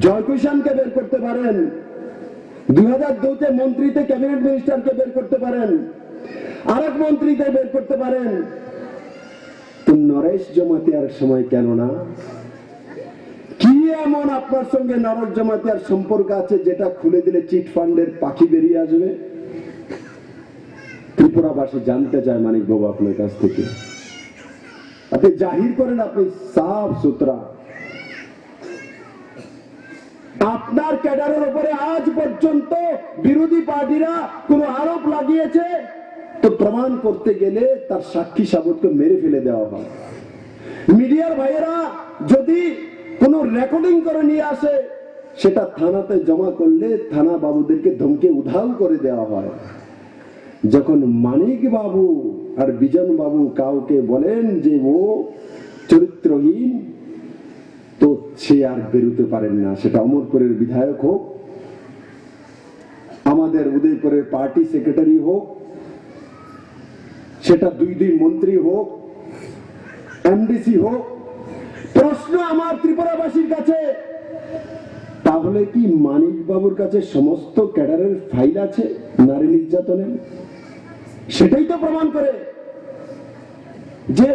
জয়কিষানকে বের করতে পারেন। দুই হাজার দুতে মন্ত্রীতে ক্যাবিনেট মিনিস্টারকে বের করতে পারেন। আরেক মন্ত্রীকে বের করতে পারেন। তো নরেশ জমাতিয়ার সময় কেন না? কি এমন আপনার সঙ্গে নরেশ জমাতিয়ার সম্পর্ক আছে যেটা খুলে দিলে চিট ফান্ডের পাখি বেরিয়ে আসবে? ত্রিপুরাবাসী জানতে চায় মানিক বাবু আপনার কাছ থেকে। আপনি জাহির করেন আপনি সাফ সুতরা। আপনার ক্যাডারের উপরে আজ পর্যন্ত বিরোধী পার্টিরা কোনো আরোপ লাগিয়েছে? তো প্রমাণ করতে গেলে তার সাক্ষী সাবতকে মেরে ফেলে দেওয়া হয়। মিডিয়ার ভাইয়েরা যদি কোনো রেকর্ডিং করে নিয়ে আসে, সেটা থানাতে জমা করলে থানা বাবুদেরকে ধমকে উধাও করে দেওয়া হয়। যখন মানিক বাবু আর বিজন বাবু কাউকে বলেন যে ও সে আর বেরোতে পারেন না। সেটা অমরপুরের বিধায়ক হোক, আমাদের উদয়পুরের পার্টি সেক্রেটারি হোক, সেটা দুই দুই মন্ত্রী হোক, এমডিসি হোক, প্রশ্ন আমার ত্রিপুরাবাসীর কাছে। তাহলে কি মানিক বাবুর কাছে সমস্ত ক্যাডারের ফাইল আছে, নারী নির্যাতনের? সেটাই তো প্রমাণ করে যে